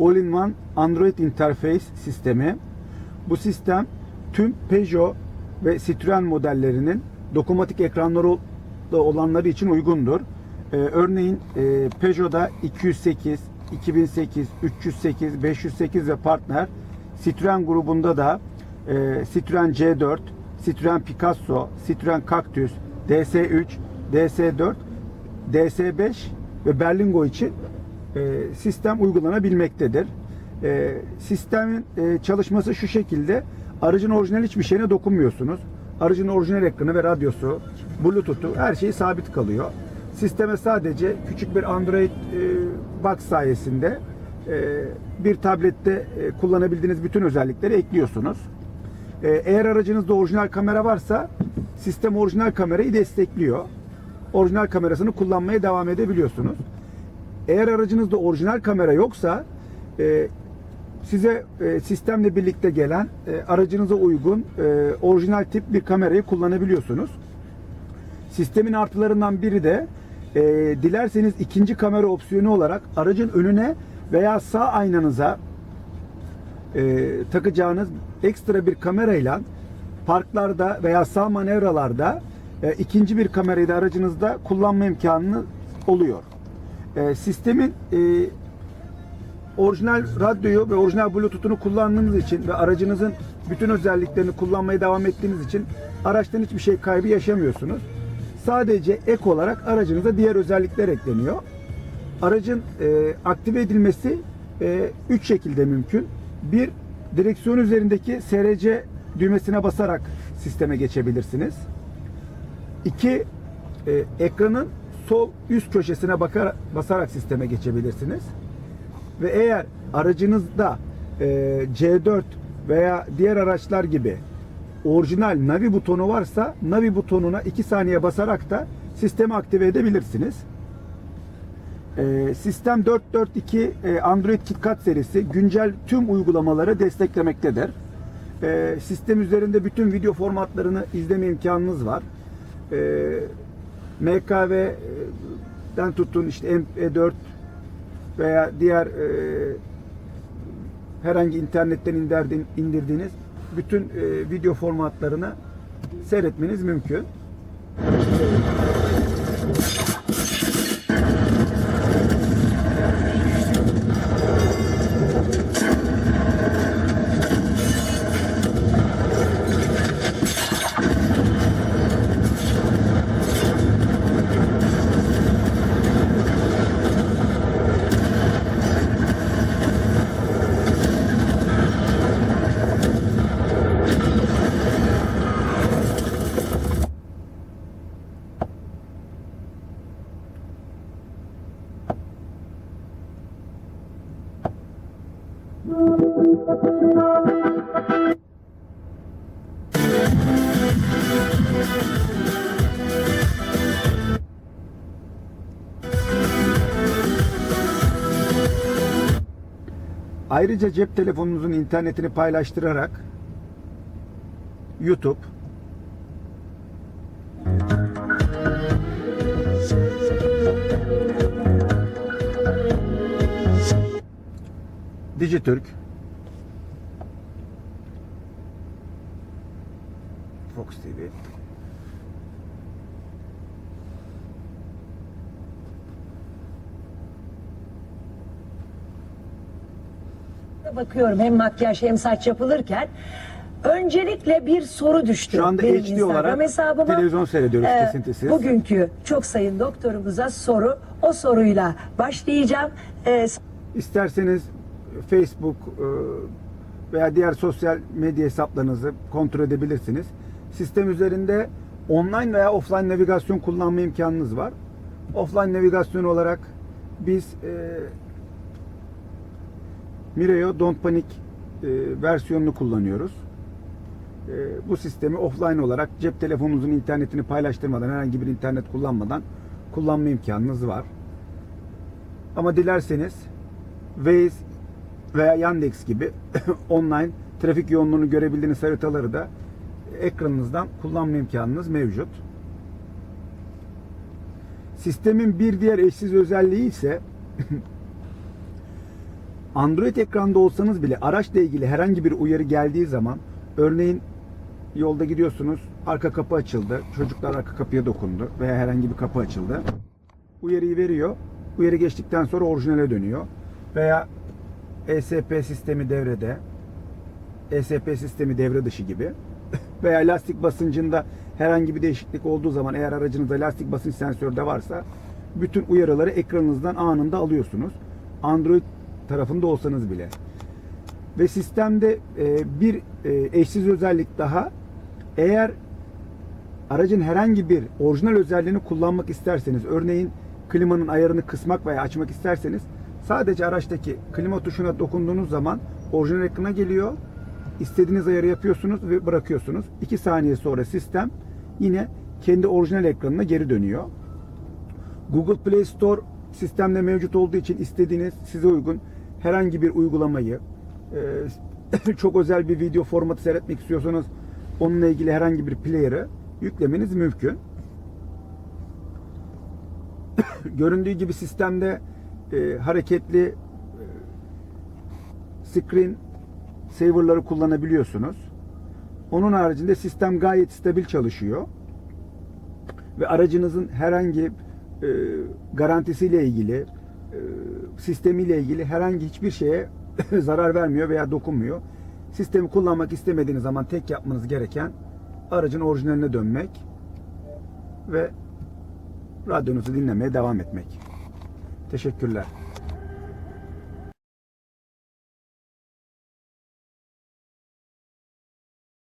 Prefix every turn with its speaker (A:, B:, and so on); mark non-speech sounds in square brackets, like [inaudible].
A: All-in-One Android Interface sistemi. Bu sistem tüm Peugeot ve Citroen modellerinin dokunmatik ekranları olanları için uygundur. Ee, örneğin e, Peugeot'da 208, 2008, 308, 508 ve partner Citroen grubunda da e, Citroen C4, Citroen Picasso, Citroen Cactus, DS3, DS4, DS5 ve Berlingo için e, sistem uygulanabilmektedir. E, sistemin e, çalışması şu şekilde. Aracın orijinal hiçbir şeyine dokunmuyorsunuz. Aracın orijinal ekranı ve radyosu, Bluetooth'u her şey sabit kalıyor. Sisteme sadece küçük bir Android box sayesinde bir tablette kullanabildiğiniz bütün özellikleri ekliyorsunuz. Eğer aracınızda orijinal kamera varsa sistem orijinal kamerayı destekliyor. Orijinal kamerasını kullanmaya devam edebiliyorsunuz. Eğer aracınızda orijinal kamera yoksa e, size e, sistemle birlikte gelen e, aracınıza uygun e, orijinal tip bir kamerayı kullanabiliyorsunuz. Sistemin artılarından biri de e, dilerseniz ikinci kamera opsiyonu olarak aracın önüne veya sağ aynanıza e, takacağınız ekstra bir kamerayla parklarda veya sağ manevralarda e, ikinci bir kamerayı da aracınızda kullanma imkanı oluyor. E, sistemin e, orijinal radyoyu ve orijinal bluetooth'unu kullandığınız için ve aracınızın bütün özelliklerini kullanmaya devam ettiğiniz için araçtan hiçbir şey kaybı yaşamıyorsunuz. Sadece ek olarak aracınıza diğer özellikler ekleniyor. Aracın e, aktive edilmesi 3 şekilde mümkün. Bir, direksiyon üzerindeki SRC düğmesine basarak sisteme geçebilirsiniz. İki, e, ekranın sol üst köşesine bakar, basarak sisteme geçebilirsiniz. Ve eğer aracınızda e, C4 veya diğer araçlar gibi orijinal Navi butonu varsa Navi butonuna 2 saniye basarak da sistemi aktive edebilirsiniz. E, sistem 442 e, Android KitKat serisi güncel tüm uygulamaları desteklemektedir. E, sistem üzerinde bütün video formatlarını izleme imkanınız var. E, MKV'den tutun işte MP4 veya diğer e, herhangi internetten indirdiğin- indirdiğiniz bütün e, video formatlarını seyretmeniz mümkün. Ayrıca cep telefonunuzun internetini paylaştırarak YouTube, Dijitürk, Fox TV,
B: bakıyorum hem makyaj hem saç yapılırken öncelikle bir soru düştü.
A: Şu anda
B: benim
A: HD
B: Instagram
A: olarak
B: hesabıma.
A: televizyon seyrediyoruz
B: Ee,
A: kesintisiz.
B: Bugünkü çok sayın doktorumuza soru. O soruyla başlayacağım. Ee,
A: İsterseniz Facebook e, veya diğer sosyal medya hesaplarınızı kontrol edebilirsiniz. Sistem üzerinde online veya offline navigasyon kullanma imkanınız var. Offline navigasyon olarak biz e, Mireo Don't Panic e, versiyonunu kullanıyoruz. Bu sistemi offline olarak cep telefonunuzun internetini paylaştırmadan, herhangi bir internet kullanmadan kullanma imkanınız var. Ama dilerseniz Waze veya Yandex gibi [laughs] online trafik yoğunluğunu görebildiğiniz haritaları da ekranınızdan kullanma imkanınız mevcut. Sistemin bir diğer eşsiz özelliği ise [laughs] Android ekranda olsanız bile araçla ilgili herhangi bir uyarı geldiği zaman örneğin yolda gidiyorsunuz arka kapı açıldı çocuklar arka kapıya dokundu veya herhangi bir kapı açıldı uyarıyı veriyor uyarı geçtikten sonra orijinale dönüyor veya ESP sistemi devrede ESP sistemi devre dışı gibi [laughs] veya lastik basıncında herhangi bir değişiklik olduğu zaman eğer aracınızda lastik basınç sensörü de varsa bütün uyarıları ekranınızdan anında alıyorsunuz. Android tarafında olsanız bile. Ve sistemde e, bir e, eşsiz özellik daha eğer aracın herhangi bir orijinal özelliğini kullanmak isterseniz örneğin klimanın ayarını kısmak veya açmak isterseniz sadece araçtaki klima tuşuna dokunduğunuz zaman orijinal ekrana geliyor. İstediğiniz ayarı yapıyorsunuz ve bırakıyorsunuz. 2 saniye sonra sistem yine kendi orijinal ekranına geri dönüyor. Google Play Store sistemde mevcut olduğu için istediğiniz size uygun herhangi bir uygulamayı e, [laughs] çok özel bir video formatı seyretmek istiyorsanız onunla ilgili herhangi bir player'ı yüklemeniz mümkün. [coughs] Göründüğü gibi sistemde e, hareketli e, screen saver'ları kullanabiliyorsunuz. Onun haricinde sistem gayet stabil çalışıyor. Ve aracınızın herhangi e, garantisiyle ilgili, e, sistemiyle ilgili herhangi hiçbir şeye [laughs] zarar vermiyor veya dokunmuyor. Sistemi kullanmak istemediğiniz zaman tek yapmanız gereken aracın orijinaline dönmek ve radyonuzu dinlemeye devam etmek. Teşekkürler.